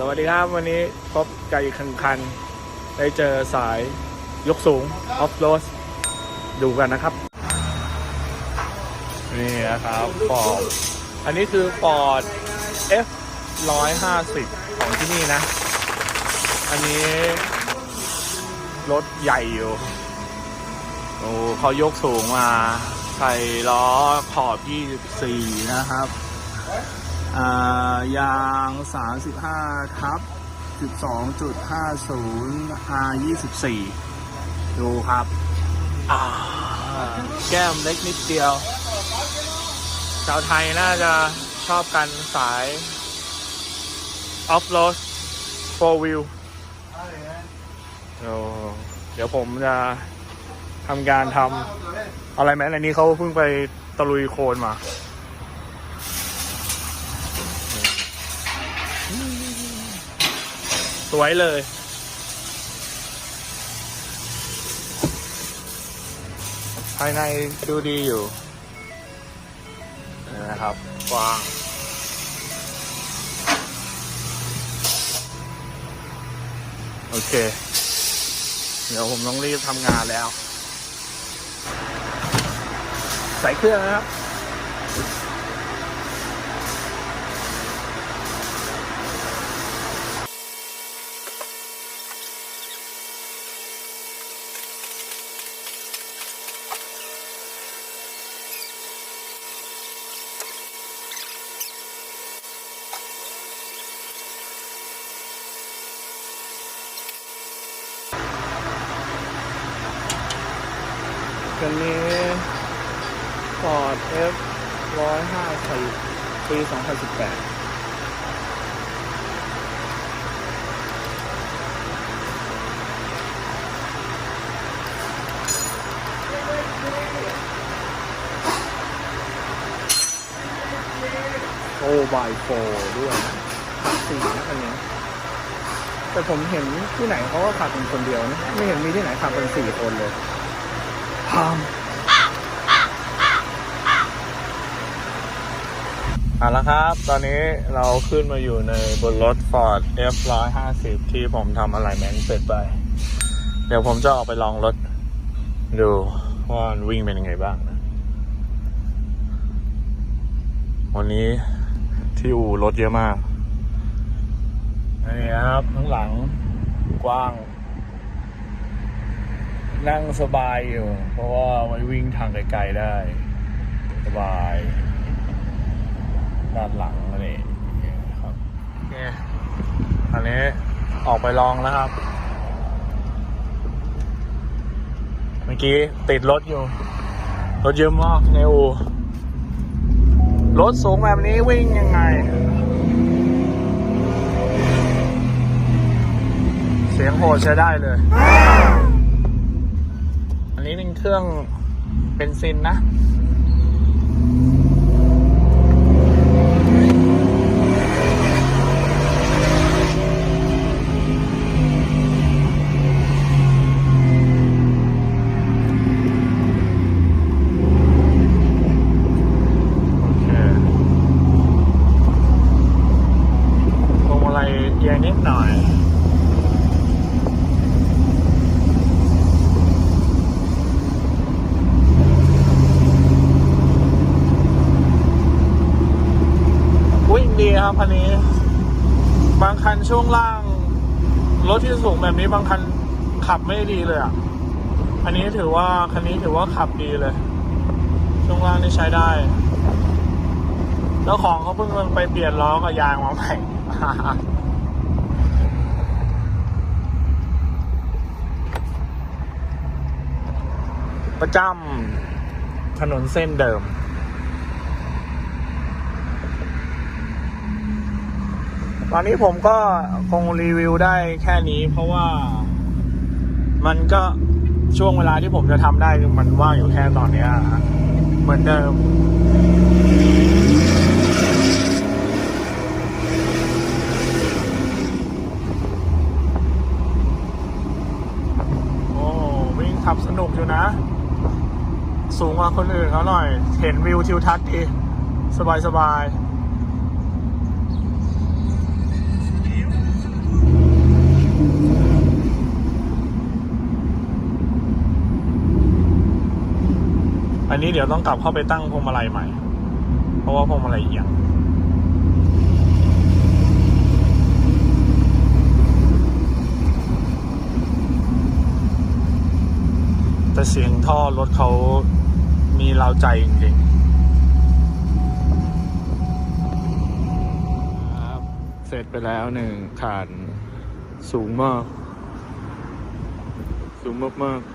สวัสดีครับวันนี้พบกับอีกคันคัน ได้เจอสายยกสูง ออฟโรดดูกันนะครับ นี่นะครับฟอร์ดอันนี้คือฟอร์ด F 150 ของที่นี่นะ อันนี้ รถใหญ่อยู่ โอ้เขายกสูงมา ใส่ล้อขอบ 24 นะครับ ยาง 35 ทับ 12.50 R 24 ดูครับอ่าแก้มเล็กนิดเดียวชาวไทยน่าจะชอบกันสายออฟโรด4 wheel เดี๋ยวเดี๋ยวผมจะทำการทำอะไรไหมอันนี้เขาเพิ่งไปตะลุยโคลนมา สวยเลย ภายในดูดีอยู่นี่นะครับกว้างโอเค เดี๋ยวผมต้องรีบทำงานแล้ว ใส่เครื่องนะครับ คันนี้ Ford F 150ปี 2018โอ้บายโฟด้วยขับสี่นะคันนี้ แต่ผมเห็นที่ไหนเขาก็ขับเป็นคนเดียวนะ ไม่เห็นมีที่ไหนขับเป็นสี่คนเลยามเอาละครับ ตอนนี้เราขึ้นมาอยู่ในบนรถ Ford F 150 ที่ผมทำอะไรแมนเสร็จไป เดี๋ยวผมจะออกไปลองรถ ดูว่ามันวิ่งเป็นยังไงบ้างนะวันนี้ที่อู่รถเยอะมากนี่ครับ ข้างหลังกว้าง นั่งสบายอยู่ เพราะว่าไว้วิ่งทางไกลๆได้ สบาย ด้านหลังนี่ครับโอเคอันนี้ออกไปลองแล้วครับ เมื่อกี้ติดรถอยู่ รถเยอะมากในอูรถสูงแบบนี้วิ่งยังไง เสียงโหดใช้ได้เลย นี้เป็นเครื่องเบนซินนะ โอเคพวงมาลัยเอียงนิดหน่อย วิ่งดี ครับคันนี้ บางคันช่วงล่าง รถที่สูงแบบนี้บางคันขับไม่ดีเลยอะอันนี้ถือว่าคันนี้ถือว่าขับดีเลย ช่วงล่างนี่ใช้ได้ แล้วของเขาเพิ่งไปเปลี่ยนล้อกับยางมาใหม่ประจำถนนเส้นเดิม ตอนนี้ผมก็คงรีวิวได้แค่นี้ เพราะว่ามันก็ช่วงเวลาที่ผมจะทำได้มันว่างอยู่แค่ตอนนี้เหมือนเดิมโอ้วิ่งขับสนุกอยู่นะ สูงกว่าคนอื่นเขาหน่อย เห็นวิวทิวทัศน์ดี สบายสบาย อันนี้เดี๋ยวต้องกลับเข้าไปตั้งพวงมาลัยใหม่ เพราะว่าพวงมาลัยเอียงแต่เสียงท่อรถเขามีเราใจจริงๆครับ เสร็จไปแล้วหนึ่งคันสูงมาก สูงมากๆ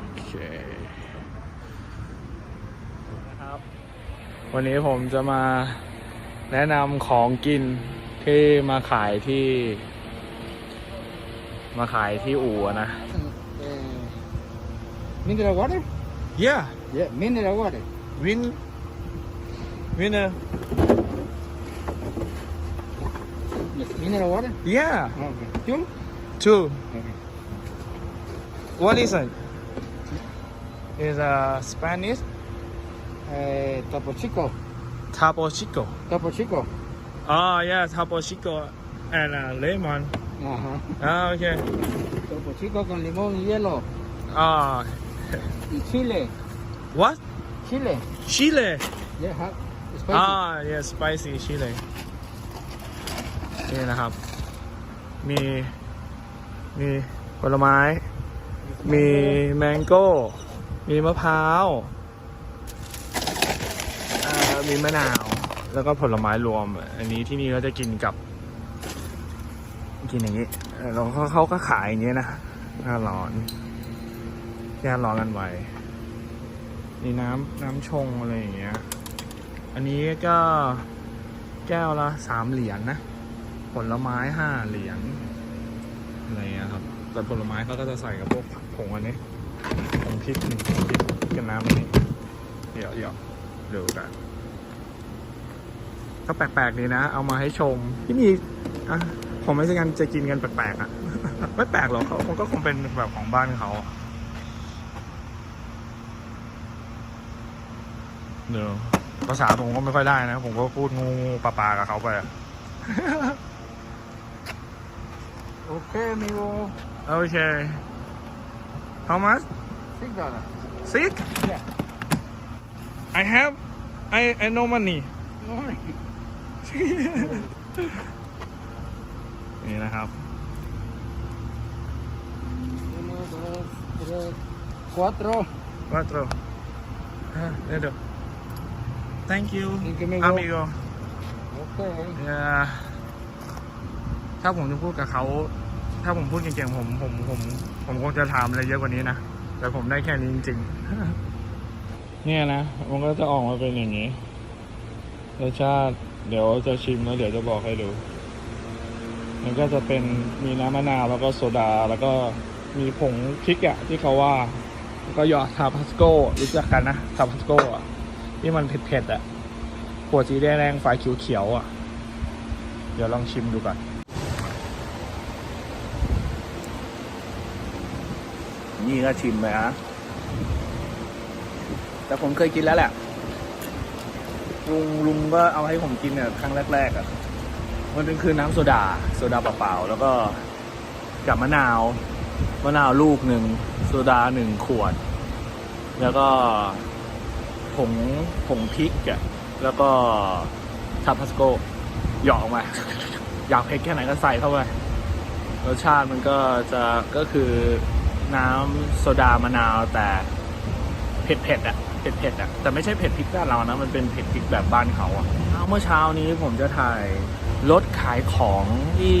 โอเคนะครับ วันนี้ผมจะมาแนะนำของกินที่มาขายที่ มาขายที่อู่อะนะ Uh, mineral water? yeah Yeah, mineral water. win winner Yes, mineral water. yeah Okay. Two? two Okay. what is it is a Spanish Uh, Topo Chico. Tapo Chico Topo Chico. oh yeah Tapo Chico and uh, lemon Ajá. ah okay Topo Chico con limón y hielo. ah Y chile. what Chile. Chile Yeah, hot. Spicy. อ่า yeah spicy chili นี่นะครับ มี มีผลไม้ มีแมงโก้ มีมะพร้าวเอ่อ มีมะนาว แล้วก็ผลไม้รวม อันนี้ที่นี่เขาจะกินกับ กินอย่างนี้เออแล้วเขาเขาก็ขายอย่างนี้นะหน้าร้อนแก้ร้อนกันไว้มีน้ำน้ำชงอะไรอย่างเงี้ย อันนี้ก็แก้วละสามเหรียญนนะผลไม้ห้าเหรียญอะไรเงี้ยครับ แต่ผลไม้เขาก็จะใส่กับพวกผักผงอันนี้ผงพริกผงพริกกับน้ำอันนี้เดี๋ยวเดี๋ยวดูกัน ก็แปลกๆดีนะ เอามาให้ชมที่มีอะผมไม่ใช่กันจะกินกันแปลกๆอะ ไม่แปลกหรอกเขามันก็คงเป็นแบบของบ้านเขาอะเดี๋ยวภาษาผมก็ไม่ค่อยได้นะ ผมก็พูดงูๆปลาๆกับเขาไปอะ Okay, amigo. โอเค how much Six dollars. six Yeah. I have I I no money No. นี่นะครับ Uno, dos, tres, cuatro. cuatro ah, dedo thank you Thank you, amigo. amigo Okay. yeah ถ้าผมจะพูดกับเขา ถ้าผมพูดเก่งๆผมผมผมผมคงจะถามอะไรเยอะกว่านี้นะ แต่ผมได้แค่นี้จริงๆ เนี่ยนะ มันก็จะออกมาเป็นอย่างนี้รสชาติ เดี๋ยวจะชิมแล้วเดี๋ยวจะบอกให้ดู มันก็จะเป็นมีน้ำมะนาวแล้วก็โซดาแล้วก็มีผงพริกอะที่เขาว่า แล้วก็หยอดทาพัสโก้รู้จักกันนะทาพัสโก้อะที่มันเผ็ดๆอะขวดสีแดงๆฝายเขียวๆอะเดี๋ยวลองชิมดูก่อนนี่ก็ชิมไปฮะแต่ผมเคยกินแล้วแหละ ลุงลุงก็เอาให้ผมกินเนี่ยครั้งแรกๆอะ่ะ มันเป็นคือน้ำโซดา โซดาเปล่าๆแล้วก็กับมะนาว มะนาวลูกหนึ่งโซดาหนึ่งขวด แล้วก็ผงผงพริกอะแล้วก็ทาพัสโกหยอกออกมา อยากเผ็ดแค่ไหนก็ใส่เข้าไปรสชาติมันก็จะก็คือน้ำโซดามะนาวแต่เผ็ดเผ็ดๆอะ เผ็ดๆอะแต่ไม่ใช่เผ็ดพริกบ้านเรานะมันเป็นเผ็ดพริกแบบบ้านเขาอะเมื่อเช้านี้ผมจะถ่ายรถขายของที่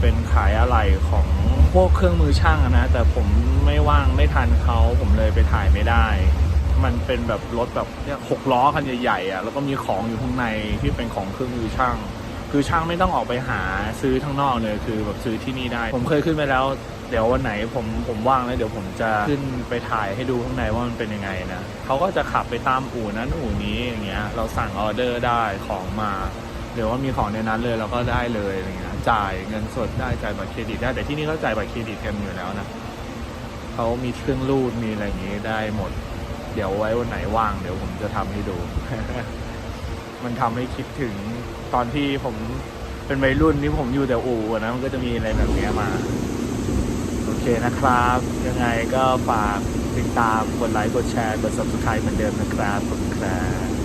เป็นขายอะไรของพวกเครื่องมือช่างนะ แต่ผมไม่ว่างไม่ทันเขาผมเลยไปถ่ายไม่ได้ มันเป็นแบบรถแบบหกล้อคันใหญ่ๆอะแล้วก็มีของอยู่ข้างในที่เป็นของเครื่องมือช่าง คือช่างไม่ต้องออกไปหาซื้อข้างนอกเลยคือแบบซื้อที่นี่ได้ ผมเคยขึ้นไปแล้ว เดี๋ยววันไหนผมผมว่างแล้วเดี๋ยวผมจะขึ้นไปถ่ายให้ดูข้างในว่ามันเป็นยังไงนะเขาก็จะขับไปตามอู่นั้นอู่นี้อย่างเงี้ย เราสั่งออเดอร์ได้ของมาหรือว่ามีของในนั้นเลยเราก็ได้เลยอะไรเงี้ย จ่ายเงินสดได้จ่ายบัตรเครดิตได้แต่ที่นี่เขาจ่ายบัตรเครดิตกันอยู่แล้วนะเขามีเครื่องรูดมีอะไรอย่างงี้ได้หมด เดี๋ยวไว้วันไหนว่างเดี๋ยวผมจะทำให้ดู มันทำให้คิดถึงตอนที่ผมเป็นวัยรุ่นที่ผมอยู่แต่อู่อะนะมันก็จะมีอะไรแบบเนี้ยมาโอเค นะครับ ยังไงก็ฝากติดตามกดไลค์กดแชร์กด subscribe เหมือนเดิมนะครับขอบคุณครับ